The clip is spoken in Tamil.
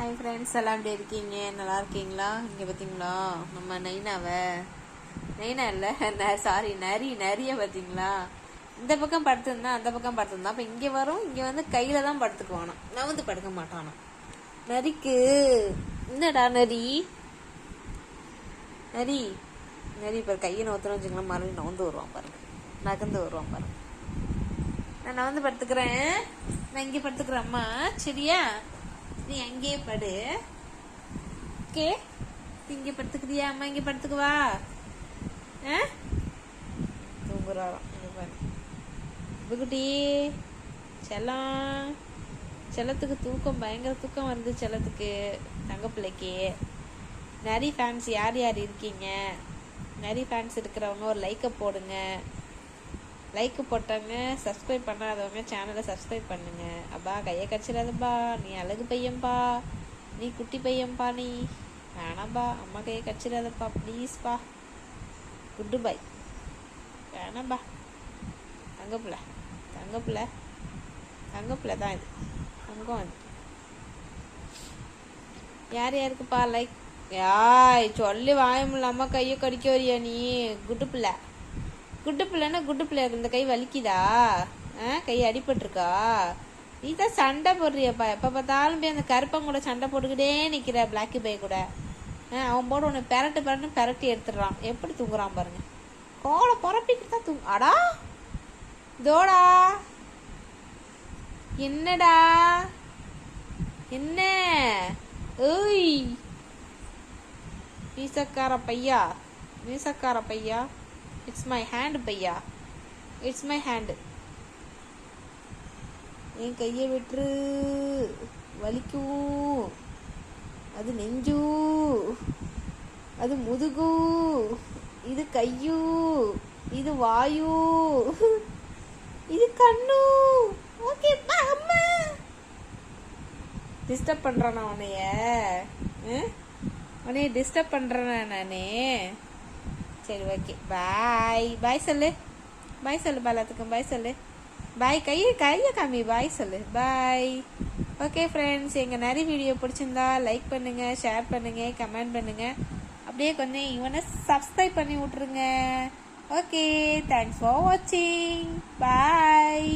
ஹாய் ஃப்ரெண்ட்ஸ் எல்லாம் எப்படி இருக்கீங்க? நல்லா இருக்கீங்களா? இங்கே பார்த்தீங்களா நம்ம நைனாவை. நைனா இல்லை. சாரி நரி நரிய பார்த்தீங்களா இந்த பக்கம் படுத்துருந்தா அந்த பக்கம் படுத்துருந்தா. அப்போ இங்கே வரும் இங்கே வந்து கையில் தான் படுத்துக்குவானா. நான் வந்து படுக்க மாட்டானா. நரிக்கு. என்னடா நரி? நரி. நரி இப்போ கையை நோத்துறோம் வச்சுக்கலாம் மறுபடியும் நவுந்து வருவான் பாருங்க. நகர்ந்து வருவான் பாருங்க. நான் வந்து படுத்துக்கிறேன். நான் இங்கே படுத்துக்கிறேன் அம்மா. சரியா? நீ அங்கேயே படு. ஓகே நீ இங்கே படுத்துக்கிறியா அம்மா இங்கே படுத்துக்குவா ஆ? தூங்குறாராம் இங்க பாரு. புகுட்டி செல்லம் செல்லத்துக்கு தூக்கம் பயங்கர தூக்கம் வருது செல்லத்துக்கு தங்க பிள்ளைக்கு. நிறைய ஃபேன்ஸ் யார் யார் இருக்கீங்க? நிறைய ஃபேன்ஸ் இருக்கிறவங்க ஒரு லைக்கை போடுங்க. லைக் போட்டவங்க சப்ஸ்கிரைப் பண்ணாதவங்க சேனலை சப்ஸ்கிரைப் பண்ணுங்க. அப்பா கையை கடிச்சிடாதப்பா. நீ அழகு பையன்பா. நீ குட்டி பையன்பா நீ. வேணாம்பா. அம்மா கையை கடிச்சிடாதப்பா. ப்ளீஸ்ப்பா குட்டு பாய் வேணாம்பா. தங்கப்பிள்ள தங்கப்பிள்ள தங்கப்பிள்ள தான் இது. தங்கம் அது. யார் யாருக்குப்பா லைக் யாய் சொல்லி வாயமில்லாமல் அம்மா கையை கடிக்க வரியா நீ? குட்டு பிள்ளை குட்டு பிள்ளைன்னா குட்டு பிள்ளை இந்த கை வலிக்குதா? ஆ கை அடிபட்டிருக்கா? நீ தான் சண்டை போடுறியப்பா. எப்போ பார்த்தாலும் போய் அந்த கருப்பன் கூட சண்டை போட்டுக்கிட்டே நிற்கிற பிளாக்கி பை கூட. ஆ அவன் போட உன்னை பெரட்டு பெரட்டு பெரட்டி எடுத்துடுறான். எப்படி தூங்குறான் பாருங்க. கோலை புறப்பிக்கிட்டு தான் தூங்கு. அடா! தோடா என்னடா? என்ன? ஏய்! மீசக்கார பையா? மீசக்கார பையா? இட்ஸ் மை ஹேண்ட் பையா. இட்ஸ் மை ஹேண்டு என் கையை விட்டுரு வலிக்கும் அது நெஞ்சு. அது முதுகு. இது கையு. இது வாயு. இது கண்ணு. ஓகே அம்மா. டிஸ்டர்ப் பண்றானா உன்னைய? ஆ? உன்னைய டிஸ்டர்ப் பண்றேன் நானே? சரி ஓகே பாய் பாய் சொல்லு. பாய் சொல்லு பாலாத்துக்கும். பாய் சொல்லு. பாய் கையை கையை காமி. பாய் சொல்லு. பாய் ஓகே ஃப்ரெண்ட்ஸ் எங்கள் நிறைய வீடியோ பிடிச்சிருந்தா லைக் பண்ணுங்க ஷேர் பண்ணுங்க கமெண்ட் பண்ணுங்க. அப்படியே கொஞ்சம் இவனை சப்ஸ்கிரைப் பண்ணி விட்ருங்க ஓகே தேங்க்ஸ் ஃபார் வாட்சிங் பாய்